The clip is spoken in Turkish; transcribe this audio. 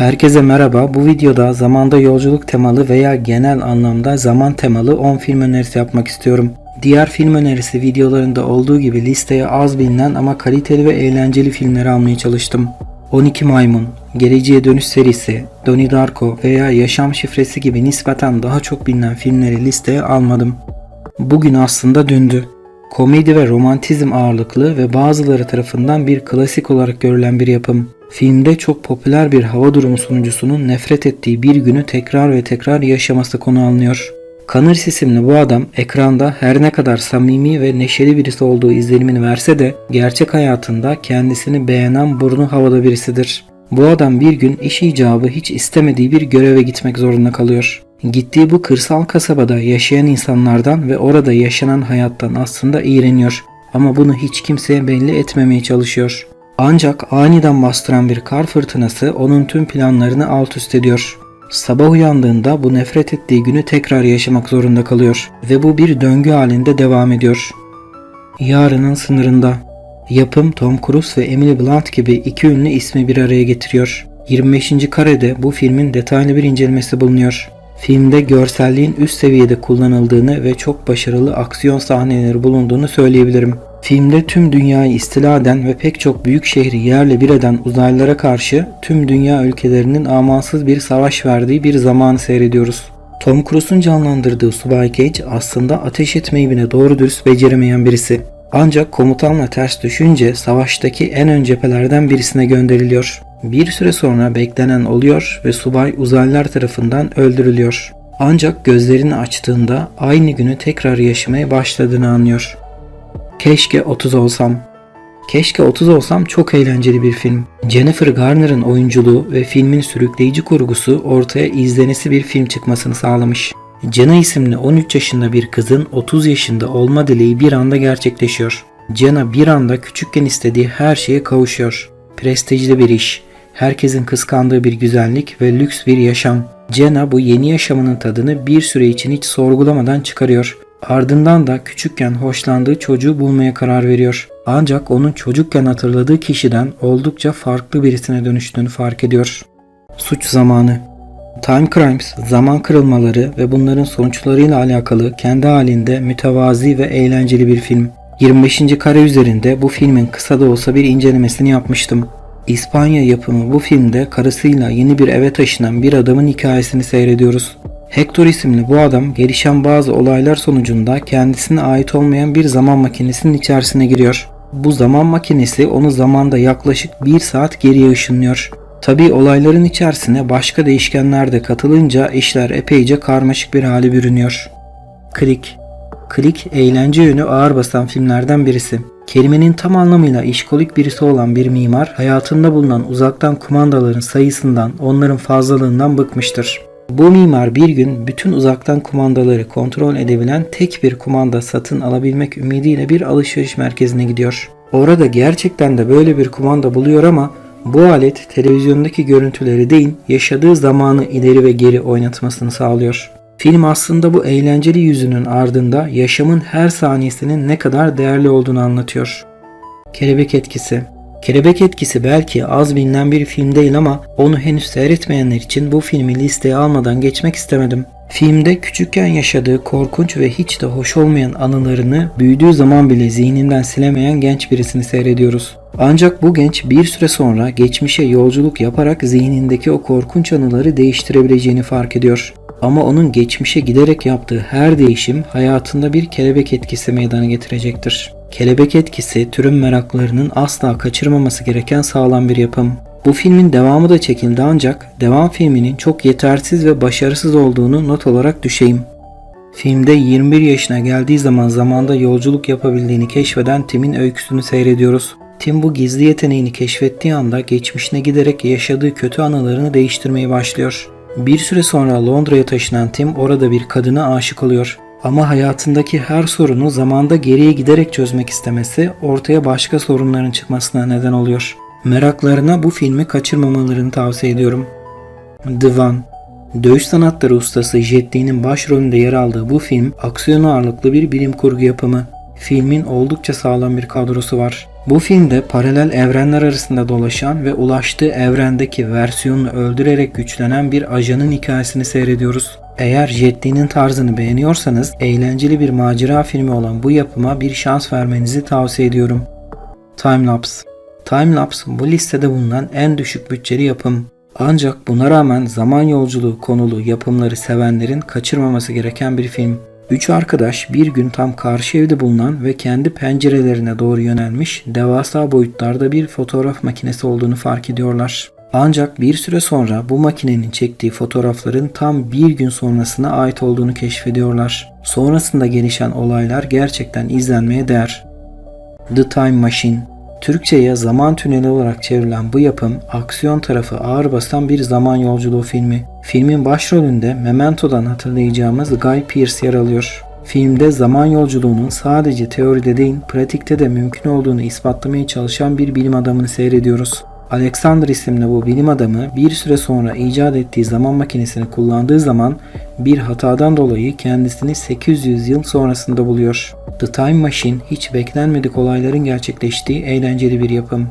Herkese merhaba. Bu videoda zamanda yolculuk temalı veya genel anlamda zaman temalı 10 film önerisi yapmak istiyorum. Diğer film önerisi videolarında olduğu gibi listeye az bilinen ama kaliteli ve eğlenceli filmleri almaya çalıştım. 12 Maymun, Geleceğe Dönüş serisi, Donnie Darko veya Yaşam Şifresi gibi nispeten daha çok bilinen filmleri listeye almadım. Bugün aslında dündü. Komedi ve romantizm ağırlıklı ve bazıları tarafından bir klasik olarak görülen bir yapım. Filmde çok popüler bir hava durumu sunucusunun nefret ettiği bir günü tekrar ve tekrar yaşaması konu alınıyor. Connors isimli bu adam ekranda her ne kadar samimi ve neşeli birisi olduğu izlenimini verse de gerçek hayatında kendisini beğenen burnu havada birisidir. Bu adam bir gün iş icabı hiç istemediği bir göreve gitmek zorunda kalıyor. Gittiği bu kırsal kasabada yaşayan insanlardan ve orada yaşanan hayattan aslında iğreniyor ama bunu hiç kimseye belli etmemeye çalışıyor. Ancak aniden bastıran bir kar fırtınası onun tüm planlarını alt üst ediyor. Sabah uyandığında bu nefret ettiği günü tekrar yaşamak zorunda kalıyor ve bu bir döngü halinde devam ediyor. Yarının sınırında Yapım Tom Cruise ve Emily Blunt gibi iki ünlü ismi bir araya getiriyor. 25. karede bu filmin detaylı bir incelemesi bulunuyor. Filmde görselliğin üst seviyede kullanıldığını ve çok başarılı aksiyon sahneleri bulunduğunu söyleyebilirim. Filmde tüm dünyayı istila eden ve pek çok büyük şehri yerle bir eden uzaylılara karşı tüm dünya ülkelerinin amansız bir savaş verdiği bir zamanı seyrediyoruz. Tom Cruise'un canlandırdığı Subay Cage aslında ateş etmeyi bile doğru dürüst beceremeyen birisi. Ancak komutanla ters düşünce savaştaki en ön cephelerden birisine gönderiliyor. Bir süre sonra beklenen oluyor ve subay uzaylılar tarafından öldürülüyor. Ancak gözlerini açtığında aynı günü tekrar yaşamaya başladığını anlıyor. Keşke 30 olsam. Keşke 30 olsam çok eğlenceli bir film. Jennifer Garner'ın oyunculuğu ve filmin sürükleyici kurgusu ortaya izlenesi bir film çıkmasını sağlamış. Jenna isimli 13 yaşında bir kızın 30 yaşında olma dileği bir anda gerçekleşiyor. Jenna bir anda küçükken istediği her şeye kavuşuyor. Prestijli bir iş, herkesin kıskandığı bir güzellik ve lüks bir yaşam. Jenna bu yeni yaşamının tadını bir süre için hiç sorgulamadan çıkarıyor. Ardından da küçükken hoşlandığı çocuğu bulmaya karar veriyor. Ancak onun çocukken hatırladığı kişiden oldukça farklı birisine dönüştüğünü fark ediyor. Suç zamanı Time Crimes, zaman kırılmaları ve bunların sonuçlarıyla alakalı kendi halinde mütevazi ve eğlenceli bir film. 25. kare üzerinde bu filmin kısa da olsa bir incelemesini yapmıştım. İspanya yapımı bu filmde karısıyla yeni bir eve taşınan bir adamın hikayesini seyrediyoruz. Hector isimli bu adam gelişen bazı olaylar sonucunda kendisine ait olmayan bir zaman makinesinin içerisine giriyor. Bu zaman makinesi onu zamanda yaklaşık bir saat geriye ışınlıyor. Tabi olayların içerisine başka değişkenler de katılınca işler epeyce karmaşık bir hale bürünüyor. Klik Klik eğlence yönü ağır basan filmlerden birisi. Kelimenin tam anlamıyla işkolik birisi olan bir mimar hayatında bulunan uzaktan kumandaların sayısından, onların fazlalığından bıkmıştır. Bu mimar bir gün bütün uzaktan kumandaları kontrol edebilen tek bir kumanda satın alabilmek ümidiyle bir alışveriş merkezine gidiyor. Orada gerçekten de böyle bir kumanda buluyor ama bu alet televizyondaki görüntüleri değil, yaşadığı zamanı ileri ve geri oynatmasını sağlıyor. Film aslında bu eğlenceli yüzünün ardında yaşamın her saniyesinin ne kadar değerli olduğunu anlatıyor. Kelebek etkisi Kelebek etkisi belki az bilinen bir film değil ama onu henüz seyretmeyenler için bu filmi listeye almadan geçmek istemedim. Filmde küçükken yaşadığı korkunç ve hiç de hoş olmayan anılarını büyüdüğü zaman bile zihninden silemeyen genç birisini seyrediyoruz. Ancak bu genç bir süre sonra geçmişe yolculuk yaparak zihnindeki o korkunç anıları değiştirebileceğini fark ediyor. Ama onun geçmişe giderek yaptığı her değişim hayatında bir kelebek etkisi meydana getirecektir. Kelebek etkisi türün meraklarının asla kaçırmaması gereken sağlam bir yapım. Bu filmin devamı da çekildi ancak devam filminin çok yetersiz ve başarısız olduğunu not olarak düşeyim. Filmde 21 yaşına geldiği zaman zamanda yolculuk yapabildiğini keşfeden Tim'in öyküsünü seyrediyoruz. Tim bu gizli yeteneğini keşfettiği anda geçmişine giderek yaşadığı kötü anılarını değiştirmeye başlıyor. Bir süre sonra Londra'ya taşınan Tim orada bir kadına aşık oluyor. Ama hayatındaki her sorunu zamanda geriye giderek çözmek istemesi ortaya başka sorunların çıkmasına neden oluyor. Meraklarına bu filmi kaçırmamalarını tavsiye ediyorum. One Dövüş sanatları ustası Jet Li'nin başrolünde yer aldığı bu film aksiyon ağırlıklı bir bilim kurgu yapımı. Filmin oldukça sağlam bir kadrosu var. Bu filmde paralel evrenler arasında dolaşan ve ulaştığı evrendeki versiyonunu öldürerek güçlenen bir ajanın hikayesini seyrediyoruz. Eğer Jet Li'nin tarzını beğeniyorsanız eğlenceli bir macera filmi olan bu yapıma bir şans vermenizi tavsiye ediyorum. Timelapse Timelapse bu listede bulunan en düşük bütçeli yapım. Ancak buna rağmen zaman yolculuğu konulu yapımları sevenlerin kaçırmaması gereken bir film. Üç arkadaş bir gün tam karşı evde bulunan ve kendi pencerelerine doğru yönelmiş devasa boyutlarda bir fotoğraf makinesi olduğunu fark ediyorlar. Ancak bir süre sonra bu makinenin çektiği fotoğrafların tam bir gün sonrasına ait olduğunu keşfediyorlar. Sonrasında gelişen olaylar gerçekten izlenmeye değer. The Time Machine Türkçe'ye zaman tüneli olarak çevrilen bu yapım aksiyon tarafı ağır basan bir zaman yolculuğu filmi. Filmin başrolünde Memento'dan hatırlayacağımız Guy Pearce yer alıyor. Filmde zaman yolculuğunun sadece teoride değil pratikte de mümkün olduğunu ispatlamaya çalışan bir bilim adamını seyrediyoruz. Alexander isimli bu bilim adamı bir süre sonra icat ettiği zaman makinesini kullandığı zaman bir hatadan dolayı kendisini 800 yıl sonrasında buluyor. The Time Machine hiç beklenmedik olayların gerçekleştiği eğlenceli bir yapım.